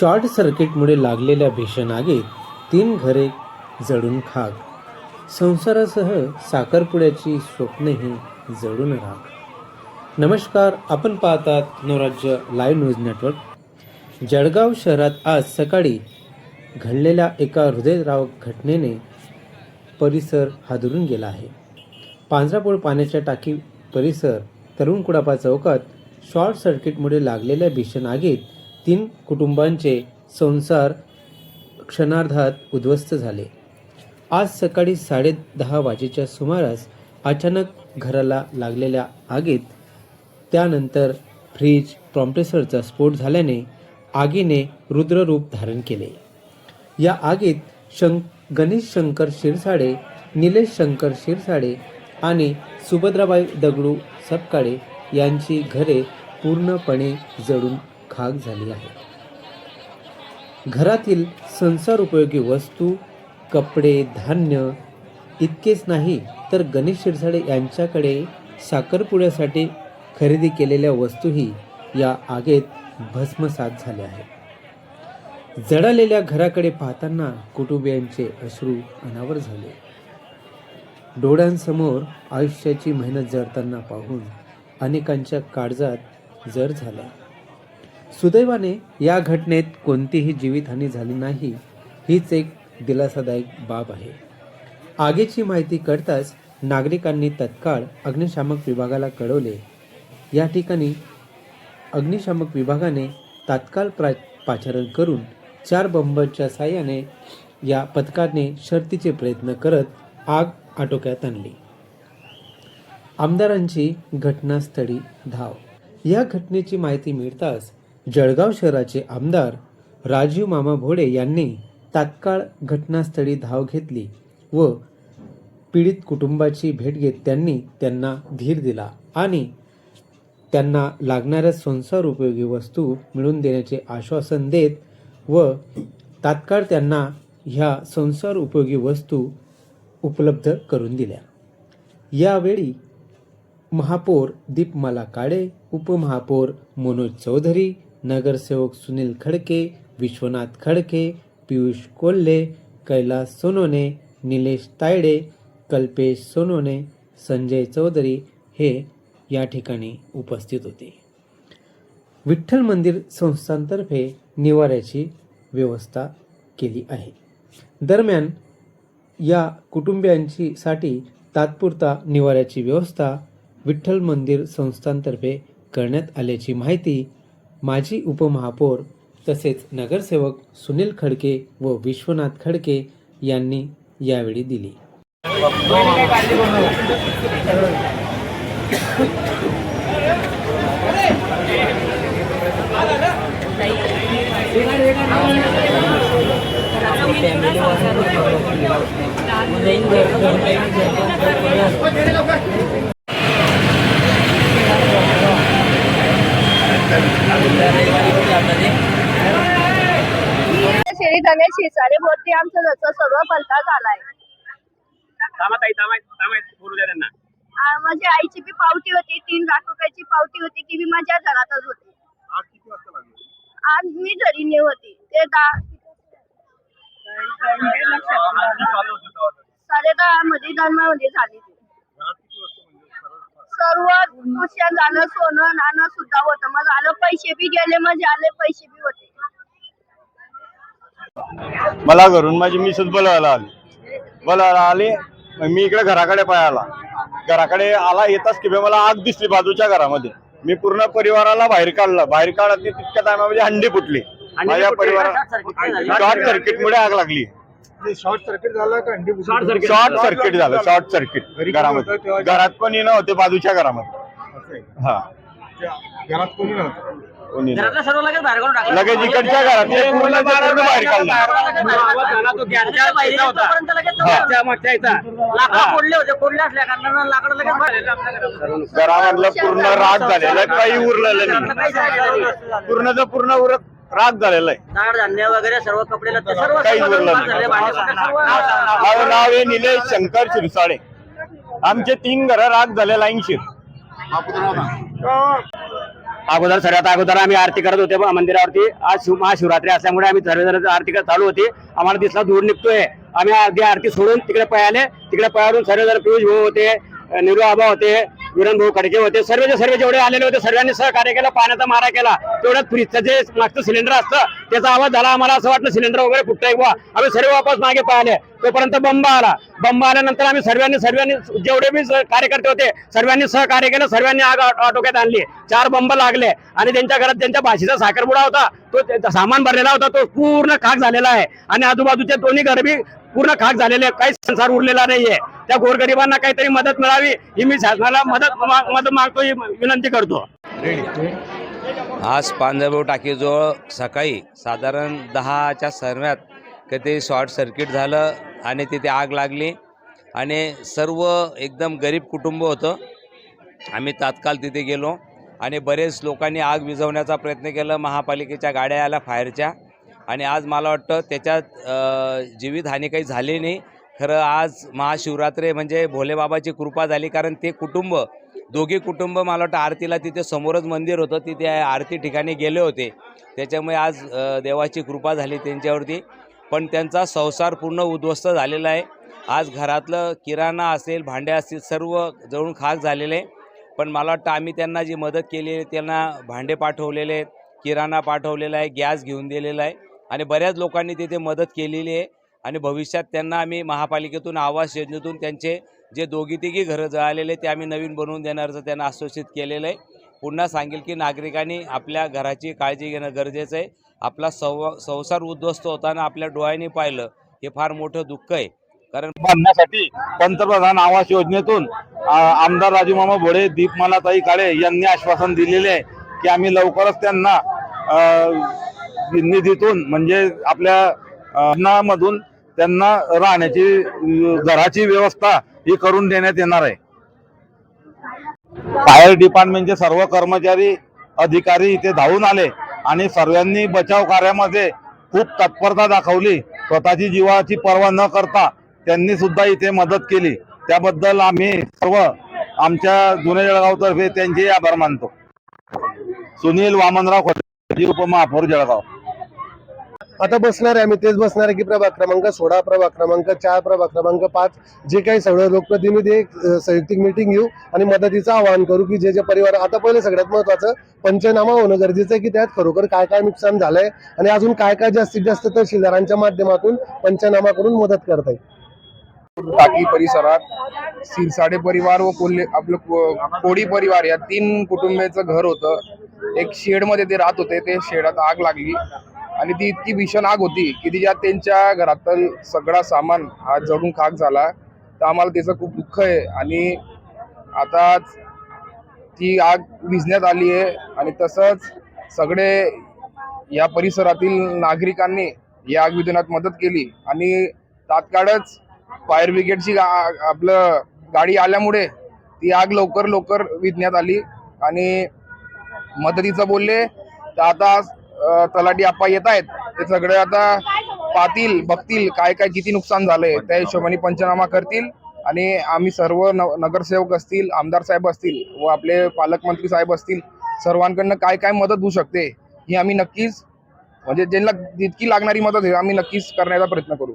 Short सर्किटमुळे लागलेल्या भीषण आगीत तीन घरे जळून खाग संसारासह साखरपुड्याची स्वप्नही जळून राग नमस्कार आपण पाहतात नवराज्य लाईव्ह न्यूज नेटवर्क. जळगाव शहरात आज सकाळी घडलेल्या एका हृदयद्रावक घटनेने परिसर हादरून गेला आहे. पांजरापोळ पाण्याच्या टाकी परिसर तरुण कुडापा चौकात शॉर्ट सर्किटमुळे लागलेल्या भीषण आगीत तीन कुटुंबांचे संसार क्षणार्धात उद्ध्वस्त झाले. आज सकाळी साडे दहा वाजेच्या सुमारास अचानक घराला लागलेल्या आगीत त्यानंतर फ्रीज प्रॉम्प्रेसरचा स्फोट झाल्याने आगीने रुद्ररूप धारण केले. या आगीत शं गणेश शंकर शिरसाडे निलेश शंकर शिरसाडे आणि सुभद्राबाई दगडू सपकाळे यांची घरे पूर्णपणे जळून खाक झाली आहे. घरातील संसार उपयोगी वस्तू कपडे धान्य इतकेच नाही तर गणेश शिरसाडे यांच्याकडे साखरपुड्यासाठी खरेदी केलेल्या वस्तूही या आगेत भस्मसात झाल्या आहेत. जळालेल्या घराकडे पाहताना कुटुंबियांचे अश्रू अनावर झाले. डोळ्यांसमोर आयुष्याची मेहनत जळताना पाहून अनेकांच्या काळजात जर झाला सुदैवाने या घटनेत कोणतीही जीवितहानी झाली नाही हीच एक दिलासादायक बाब आहे. आगीची माहिती कळताच नागरिकांनी तत्काळ अग्निशामक विभागाला कळवले. या ठिकाणी अग्निशामक विभागाने तात्काळ प्रा पाचारण करून चार बंबरच्या साहाय्याने या पथकाने शर्तीचे प्रयत्न करत आग आटोक्यात आणली. आमदारांची घटनास्थळी धाव. या घटनेची माहिती मिळताच जळगाव शहराचे आमदार राजीव मामा भोडे यांनी तात्काळ घटनास्थळी धाव घेतली व पीडित कुटुंबाची भेट घेत त्यांनी त्यांना धीर दिला आणि त्यांना लागणाऱ्या संसार उपयोगी वस्तू मिळवून देण्याचे आश्वासन देत व तात्काळ त्यांना ह्या संसार उपयोगी वस्तू उपलब्ध करून दिल्या. यावेळी महापौर दीपमाला काळे उपमहापौर मनोज चौधरी नगरसेवक सुनील खडके विश्वनाथ खडके पियुष कोल्हे कैलास सोनोने निलेश तायडे कल्पेश सोनोने संजय चौधरी हे या ठिकाणी उपस्थित होते. विठ्ठल मंदिर संस्थांतर्फे निवाऱ्याची व्यवस्था केली आहे. दरम्यान या कुटुंबियांची साठी तात्पुरता निवाऱ्याची व्यवस्था विठ्ठल मंदिर संस्थांतर्फे करण्यात आल्याची माहिती माजी उपमहापौर तसेच नगरसेवक सुनील खडके व विश्वनाथ खडके यांनी यावेळी दिली. गणेश शिसारे भोवती आमचं घरचं सर्व पलटा झालाय. थांबा ताई थांबा थांबा बोलू द्या त्यांना. आ, माझ्या आईची बी पावती होती तीन लाख रुपयाची पावती होती ती बी माझ्या घरातच होती. आग किती वाजता लागली? आज मी घरी नाही होती ते दहा चालू होतं तेव्हा तर. साडे दहा मध्ये दरम्यामध्ये झाली ती. घरात किती वाजता म्हणजे? सर्व- सर्व नुकसान झालं सोनं नाणं सुद्धा होतं. मग आलं पैसे बी गेले म्हणजे आले पैसे बी होते. मला घरून माझी मिसेस बोलवायला आली. बोलवायला आली मी इकडे घराकडे पाहायला घराकडे आला येताच की बे मला आग दिसली बाजूच्या घरामध्ये. मी पूर्ण परिवाराला बाहेर काढलं. बाहेर काढत तितक्या टायमामध्ये हंडी फुटली. माझ्या परिवारात शॉर्ट सर्किट मुळे आग लागली. शॉर्ट सर्किट झालं का हंडी शॉर्ट सर्किट शॉर्ट सर्किट झालं शॉर्ट सर्किट घरामध्ये? घरात पण येणं होते बाजूच्या घरामध्ये. हा. घरात कोणी नव्हतं. घरातलं सर्व लगेच बाहेर काढून टाकलं. लगेच इकडच्या घरात. पूर्ण ते पूर्ण बाहेर काढलं. तोपर्यंत लगेच लाकडं फोडले होते. फोडले असल्या कारणानं लाकडं लगेच बाहेर आपल्या घरात. घरामधलं पूर्ण राग झालेलं आहे, काही उरलेलं नाही. पूर्णच पूर्ण उरत राग झालेला आहे. धान्य वगैरे सर्व कपडे लत्ते सर्व काही सर्व उरलं झाले, नाही. भांडे कुंडे सर्व माझं नाव आहे निलेश शंकर शिरसाळे. आमचे तीन घर राग झाले लाईनशीर अगोदर सर्वात अगोदर आम्ही आरती करत होते मंदिरावरती. आज शिव महाशिवरात्री असल्यामुळे आम्ही सर्वजण आरती करत चालू होती. आम्हाला दिसला धूर निघतोय. आम्ही अर्धी आरती सोडून तिकडे पळाले. तिकडे पळारून सर्वजण पियुष भाऊ होते निरू आबा होते विरण भाऊ खडके होते. सर्वचे सर्व जेवढे आलेले होते सर्वांनी सहकार्य केलं पाण्याचा मारा केला. तेवढ्यात फ्रीजचं जे मागचं सिलेंडर असतं त्याचा आवाज झाला आम्हाला असं वाटलं सिलेंडर वगैरे फुटतंय बुवा. आम्ही सर्व वापस मागे पाहिले. तोपर्यंत बंब आला. बंब आल्यानंतर आम्ही सर्वांनी सर्वांनी जेवढे बी कार्यकर्ते होते सर्वांनी सहकार्य केलं सर्वांनी आग आटोक्यात आणली. चार बंब लागले. आणि त्यांच्या घरात त्यांच्या भाषेचा साखरपुडा होता. तो सामान भरलेला होता. तो पूर्ण खाक झालेला आहे. आणि आजूबाजूचे दोन्ही गरबी पूर्ण खाक झालेले आहे. काहीच संसार उरलेला नाहीये. त्या गोरगरिबांना काहीतरी मदत मिळावी ही मी शासनाला मदत मदत मागतो ही विनंती करतो. आज पांजरभाऊ टाकीजवळ सकाळी साधारण दहाच्या सरम्यात कधी शॉर्ट सर्किट झालं आणि तिथे आग लागली. आणि सर्व एकदम गरीब कुटुंब होतं. आम्ही तात्काळ तिथे गेलो आणि बरेच लोकांनी आग विझवण्याचा प्रयत्न केला. महापालिकेच्या गाड्या आल्या फायरच्या. आणि आज मला वाटतं त्याच्यात जीवितहानी काही झाली नाही. खरं आज महाशिवरात्री म्हणजे भोलेबाबाची कृपा झाली कारण ते कुटुंब दोघे कुटुंब मला वाटतं आरतीला तिथे समोरच मंदिर होतं. तिथे आरती ठिकाणी गेले होते. त्याच्यामुळे आज देवाची कृपा झाली त्यांच्यावरती. पण त्यांचा संसार पूर्ण उद्ध्वस्त झालेला आहे. आज घरातलं किराणा असेल भांडे असतील सर्व जळून खाक झालेले आहे. पण मला वाटतं आम्ही त्यांना जी मदत केली आहे त्यांना भांडे पाठवलेले आहेत किराणा पाठवलेला आहे गॅस घेऊन दिलेला आहे. आणि बऱ्याच लोकांनी तिथे मदत केलेली आहे. आणि भविष्यात त्यांना आम्ही महापालिकेतून आवास योजनेतून त्यांचे जे दोघी तिघी घरं जळालेले ते आम्ही नवीन बनवून देणारचं त्यांना आश्वासित केलेलं आहे. पुन्हा सांगेल की नागरिकांनी आपल्या घराची काळजी घेणं गरजेचं आहे. आपला सव संसार उद्ध्वस्त होताना आपल्या डोळ्यांनी पाहिलं हे फार मोठं दुःख आहे. कारण बांधण्यासाठी पंतप्रधान आवास योजनेतून आमदार राजूमामा भोळे दीपमालाताई काळे यांनी आश्वासन दिलेले आहे की आम्ही लवकरच त्यांना निधीतून म्हणजे आपल्या अ, मधून त्यांना राहण्याची घराची व्यवस्था ही करून देण्यात येणार आहे. फायर डिपार्टमेंटचे सर्व कर्मचारी अधिकारी इथे धावून आले आणि सर्वांनी बचाव कार्यामध्ये खूप तत्परता दाखवली. स्वतःची जीवाची पर्वा न करता त्यांनी सुद्धा इथे मदत केली. त्याबद्दल आम्ही सर्व आमच्या जुने जळगावतर्फे त्यांचे आभार मानतो. सुनील वामनराव खोटे उपमहापौर जळगाव. आता बसणार आहे आम्ही तेच बसणार आहे की प्रभाग क्रमांक सोळा प्रभाग क्रमांक चार प्रभाग क्रमांक पाच जे काही सगळे लोकप्रतिनिधी एक अ, संयुक्तिक मिटिंग घेऊ आणि मदतीचं आवाहन करू की जे जे परिवार आता पहिले सगळ्यात महत्वाचं पंचनामा होणं गरजेचं आहे की त्यात खरोखर काय काय नुकसान झालंय आणि अजून काय काय जास्तीत जास्त तहसीलदारांच्या माध्यमातून पंचनामा करून मदत करता येईल टाकी परिसरात सिरसाडे परिवार व कोल्हे आपलं कोडी कोळी परिवार या तीन कुटुंबाचं घर होतं. एक शेडमध्ये ते राहत होते ते शेडात आग लागली. आणि ती इतकी भीषण आग होती की तिच्यात त्यांच्या घरातलं सगळा सामान हा जळून खाक झाला. तर आम्हाला त्याचं खूप दुःख आहे आणि आता ती आग विझण्यात आली आहे आणि तसंच सगळे या परिसरातील नागरिकांनी या आग विधनात मदत केली आणि तात्काळच फायर ब्रिगेडची गा- आपलं गाडी आल्यामुळे ती आग लवकर लवकर विझण्यात आली आणि मदतीचं बोलले. तर आता तलाठी आप्पा येत आहेत. ते सगळे आता पाहतील बघतील काय काय किती नुकसान झालंय. त्या हिशोबाने पंचनामा करतील आणि आम्ही सर्व न- नगरसेवक असतील आमदार साहेब असतील व आपले पालकमंत्री साहेब असतील सर्वांकडनं काय काय मदत होऊ शकते ही आम्ही नक्कीच म्हणजे ज्यांना जितकी लागणारी मदत आहे आम्ही नक्कीच करण्याचा प्रयत्न करू.